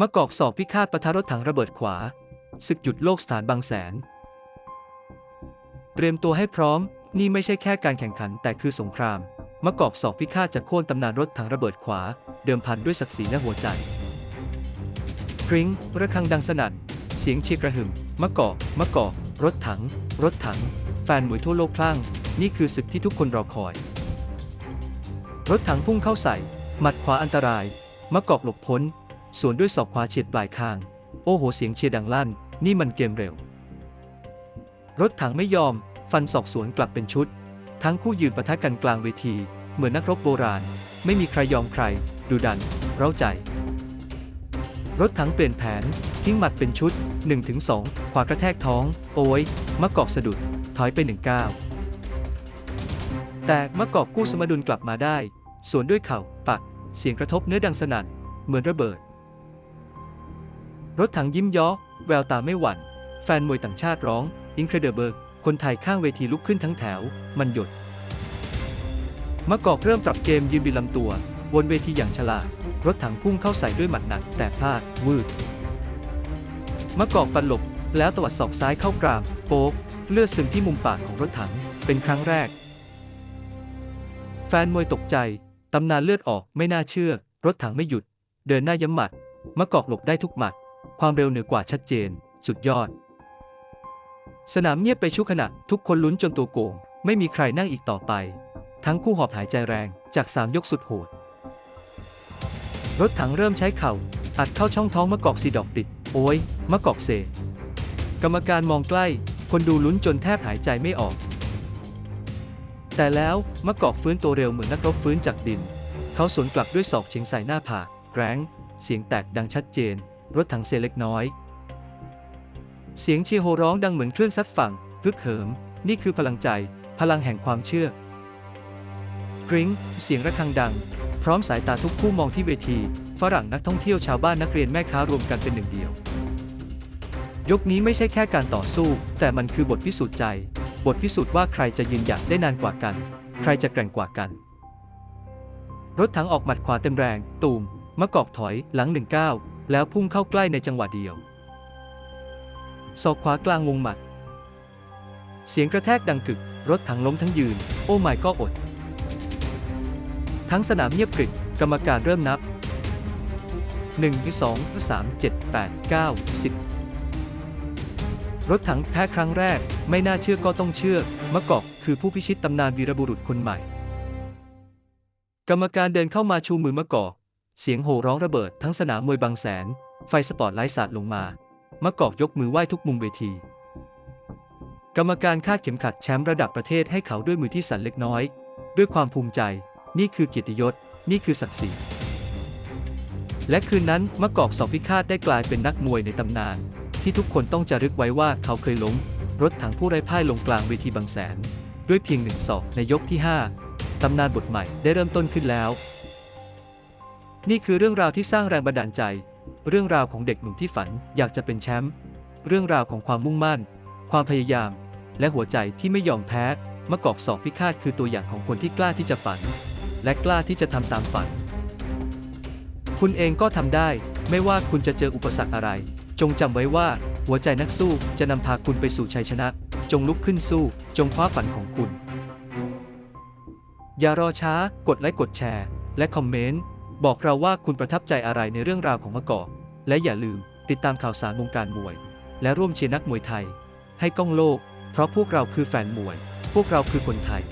มะกอกศอกพิฆาตปะทะรถถังระเบิดขวา ศึกหยุดโลกสถานบางแสน เตรียมตัวให้พร้อม นี่ไม่ใช่แค่การแข่งขันแต่คือสงคราม มะกอกศอกพิฆาตจะโค่นตำนานรถถังระเบิดขวา เดิมพันด้วยศักดิ์ศรีและหัวใจกริ้งระฆังดังสนั่น เสียงเชียร์กระหึ่มมะกอกมะกอกรถถัง รถถัง แฟนมวยทั่วโลกคลั่ง นี่คือศึกที่ทุกคนรอคอย รถถังพุ่งเข้าใส่ หมัดขวาอันตรายมะกอกหลบพ้น สวนด้วยศอกขวาเฉียดปลายคาง โอ้โหเสียงเชียร์ดังลั่น นี่มันเกมเร็ว รถถังไม่ยอม ฟันศอกสวนกลับเป็นชุด ทั้งคู่ยืนปะทะกันกลางเวที เหมือนนักรบโบราณ ไม่มีใครยอมใคร ดูดัน เร้าใจ รถถังเปลี่ยนแผน ทิ้งหมัดเป็นชุด 1-2 ขวากระแทกท้อง โอ้ยมะกอกสะดุด ถอยไปหนึ่งก้าวแต่มะกอกกู้สมดุลกลับมาได้ สวนด้วยเข่าปัก เสียงกระทบเนื้อดังสนั่นเหมือนระเบิด รถถังยิ้มย้อ แววตาไม่หวั่น แฟนมวยต่างชาติร้อง อินเครเดเบิร์ก คนไทยข้างเวทีลุกขึ้นทั้งแถว มันหยด มะกอกเริ่มปรับเกมยืนบินลำตัว วนเวทีอย่างฉลาด รถถังพุ่งเข้าใส่ด้วยหมัดหนัก แต่พลาดวืดมะกอกปันหลบ แล้วตวัดศอกซ้ายเข้ากราม โป๊ก เลือดซึมที่มุมปากของรถถัง เป็นครั้งแรก แฟนมวยตกใจ ตำนานเลือดออกไม่น่าเชื่อ รถถังไม่หยุด เดินหน้าย้ำหมัด มะกอกหลบได้ทุกหมัด ความเร็วเหนือกว่าชัดเจน สุดยอด สนามเงียบไปชั่วขณะ ทุกคนลุ้นจนตัวโก่ง ไม่มีใครนั่งอีกต่อไป ทั้งคู่หอบหายใจแรงจากสามยกสุดโหด รถถังเริ่มใช้เข่า อัดเข้าช่องท้องมะกอกสีดอกติด โอ้ยมะกอกเซกรรมการมองใกล้ คนดูลุ้นจนแทบหายใจไม่ออก แต่แล้วมะกอกฟื้นตัวเร็วเหมือนนักรบฟื้นจากดิน เขาสวนกลับด้วยศอกเฉียงใส่หน้าผากแรงเสียงแตกดังชัดเจน รถถังเซเล็กน้อย เสียงเชียร์โห่ร้องดังเหมือนคลื่นซัดฝั่งพึกเหิม นี่คือพลังใจ พลังแห่งความเชื่อกริ้งเสียงระฆังดัง พร้อมสายตาทุกคู่มองที่เวที ฝรั่งนักท่องเที่ยวชาวบ้านนักเรียนแม่ค้ารวมกันเป็นหนึ่งเดียว ยกนี้ไม่ใช่แค่การต่อสู้ แต่มันคือบทพิสูจน์ใจ บทพิสูจน์ว่าใครจะยืนหยัดได้นานกว่ากัน ใครจะแกร่งกว่ากัน รถถังออกหมัดขวาเต็มแรง ตูมมะกอกถอย หลังหนึ่งก้าว แล้วพุ่งเข้าใกล้ในจังหวะเดียว ศอกขวากลางวงหมัด เสียงกระแทกดังกึก รถถังล้มทั้งยืน โอ้ไม่ก็อด ทั้งสนามเงียบกริบกรรมการเริ่มนับ 1 2 3 7 8 9 10 รถถังแพ้ครั้งแรก ไม่น่าเชื่อก็ต้องเชื่อ มะกอกคือผู้พิชิตตำนานวีรบุรุษคนใหม่ กรรมการเดินเข้ามาชูมือมะกอก เสียงโห่ร้องระเบิดทั้งสนามมวยบางแสน ไฟสปอตไลท์สาดลงมา มะกอกยกมือไหว้ทุกมุมเวที กรรมการคาดเข็มขัดแชมป์ระดับประเทศให้เขาด้วยมือที่สั่นเล็กน้อย ด้วยความภูมิใจ นี่คือเกียรติยศ นี่คือศักดิ์ศรี และคืนนั้นมะกอกสอบพิฆาตได้กลายเป็นนักมวยในตำนาน ที่ทุกคนต้องจารึกไว้ว่าเขาเคยล้มรถถังผู้ไร้พ่ายลงกลางเวทีบางแสน ด้วยเพียงหนึ่งศอกในยกที่ 5 ตำนานบทใหม่ได้เริ่มต้นขึ้นแล้ว นี่คือเรื่องราวที่สร้างแรงบันดาลใจ เรื่องราวของเด็กหนุ่มที่ฝันอยากจะเป็นแชมป์ เรื่องราวของความมุ่งมั่น ความพยายาม และหัวใจที่ไม่ยอมแพ้ มะกอกสอบพิฆาตคือตัวอย่างของคนที่กล้าที่จะฝัน และกล้าที่จะทำตามฝัน คุณเองก็ทำได้ ไม่ว่าคุณจะเจออุปสรรคอะไร จงจำไว้ว่า หัวใจนักสู้จะนำพาคุณไปสู่ชัยชนะ จงลุกขึ้นสู้ จงคว้าฝันของคุณ อย่ารอช้ากดไลค์กดแชร์ และคอมเมนต์ บอกเราว่าคุณประทับใจอะไรในเรื่องราวของมะกอก และอย่าลืมติดตามข่าวสารวงการมวย และร่วมเชียร์นักมวยไทย ให้ก้องโลก เพราะพวกเราคือแฟนมวย พวกเราคือคนไทย